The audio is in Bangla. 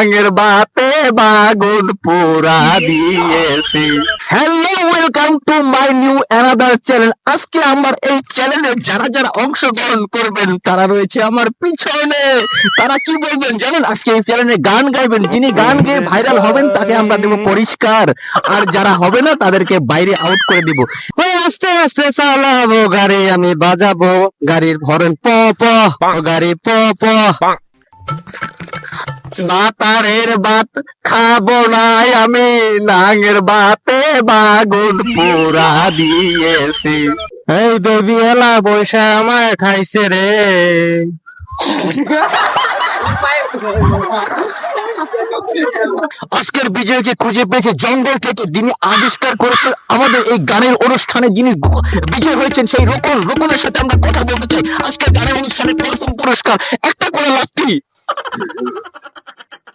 আগের বাতে বাগুন পুরা দিয়েছি। Hello welcome to my new another channel আজকে আমার এই চ্যানেলে যারা যারা অংশগ্রহণ করবেন তারা রয়েছে আমার পিছনে। তারা কি বলবেন জানেন? আজকে এই চ্যানেলে গান গাইবেন। যিনি গান গেয়ে ভাইরাল হবেন তাকে আমরা দেব পরিষ্কার। আর যারা হবে না তাদেরকে বাইরে আউট করে দিব। আস্তে আস্তে চালাবো গাড়ি আমি বাজাবো। গাড়ির হরেন প প গাড়ি প প বাতারের বাত খাব নাই আমি, নাঙের বাতে বাগুন পুরা দিয়েছি। এই দেবী এলা আমায় খাইছে রে। আজকের বিজয়কে খুঁজে পেয়েছে জঙ্গল থেকে, যিনি আবিষ্কার করেছেন আমাদের এই গানের অনুষ্ঠানে যিনি বিজয় হয়েছেন সেই রোকন রোকনের সাথে আমরা কথা বলতে চাই। আজকের গানের অনুষ্ঠানে প্রথম পুরস্কার, একটা করে লাঠি।